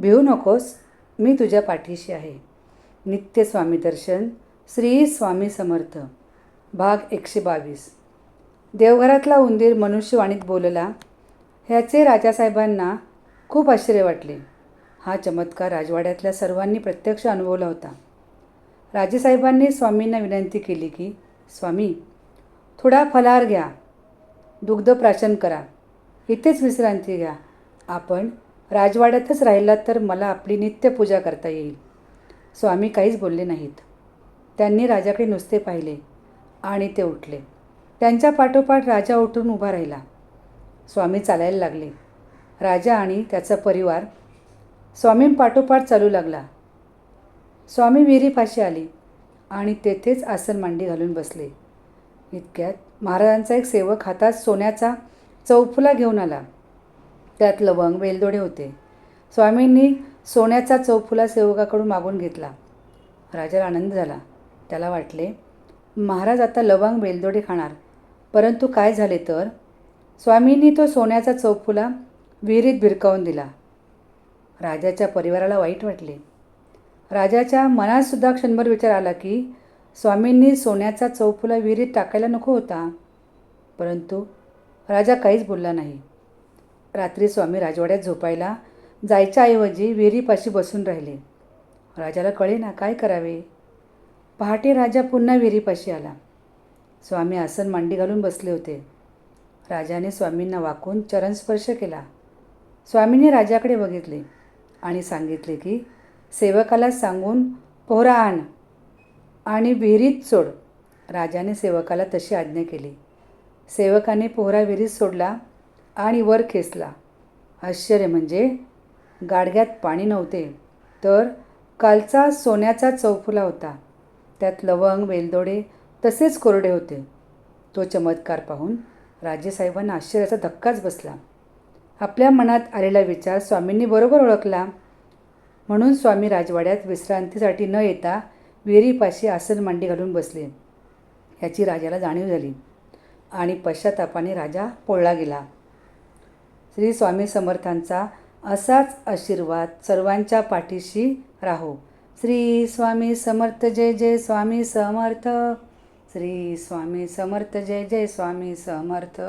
भिवू नकोस मी तुझ्या पाठीशी आहे. नित्य स्वामी दर्शन श्री स्वामी समर्थ. भाग एकशे बावीस. देवघरातला उंदीर मनुष्यवाणीत बोलला ह्याचे राजासाहेबांना खूप आश्चर्य वाटले. हा चमत्कार राजवाड्यातल्या सर्वांनी प्रत्यक्ष अनुभवला होता. राजेसाहेबांनी स्वामींना विनंती केली की स्वामी थोडा फलार घ्या. दुग्ध प्राशन करा. इथेच विश्रांती घ्या. आपण राजवाड्यातच राहिला तर मला आपली नित्यपूजा करता येईल. स्वामी काहीच बोलले नाहीत. त्यांनी राजाकडे नुसते पाहिले आणि ते उठले. त्यांच्या पाठोपाठ राजा उठून उभा राहिला. स्वामी चालायला लागले. राजा आणि त्याचा परिवार स्वामींपाठोपाठ चालू लागला. स्वामी विहिरीपाशी आले आणि तेथेच आसन मांडी घालून बसले. इतक्यात महाराजांचा एक सेवक हातात सोन्याचा चौफुला घेऊन आला. त्यात लवंग वेलदोडे होते. स्वामींनी सोन्याचा चौफुला सेवकाकडून मागून घेतला. राजाला आनंद झाला. त्याला वाटले महाराज आता लवंग वेलदोडे खाणार. परंतु काय झाले तर? स्वामींनी तो सोन्याचा चौफुला विहिरीत भिरकावून दिला. राजाच्या परिवाराला वाईट वाटले. राजाच्या मनातसुद्धा क्षणभर विचार आला की स्वामींनी सोन्याचा चौफुला विहिरीत टाकायला नको होता. परंतु राजा काहीच बोलला नाही. रात्री स्वामी राजवाड्यात झोपायला जायच्याऐवजी विहिरीपाशी बसून राहिले. राजाला कळे ना काय करावे? पहाटे राजा पुन्हा विहिरीपाशी आला. स्वामी आसन मांडी घालून बसले होते. राजाने स्वामींना वाकून चरणस्पर्श केला. स्वामींनी राजाकडे बघितले आणि सांगितले की सेवकाला सांगून पोहरा आण आणि विहिरीत सोड. राजाने सेवकाला तशी आज्ञा केली. सेवकाने पोहरा विहिरीत सोडला. आणि वर खेचला. आश्चर्य म्हणजे गाडग्यात पाणी नव्हते. तर कालचा सोन्याचा चौफुला होता. त्यात लवंग वेलदोडे तसेच कोरडे होते. तो चमत्कार पाहून राजेसाहेबांना आश्चर्याचा धक्काच बसला. आपल्या मनात आलेला विचार स्वामींनी बरोबर ओळखला. म्हणून स्वामी राजवाड्यात विश्रांतीसाठी न येता विहिरीपाशी आसन मांडी घालून बसले. ह्याची राजाला जाणीव झाली आणि पश्चातापाने राजा पोळला गेला. श्री स्वामी समर्थांचा असाच आशीर्वाद सर्वांच्या पाठीशी राहो. श्री स्वामी समर्थ जय जय स्वामी समर्थ. श्री स्वामी समर्थ जय जय स्वामी समर्थ.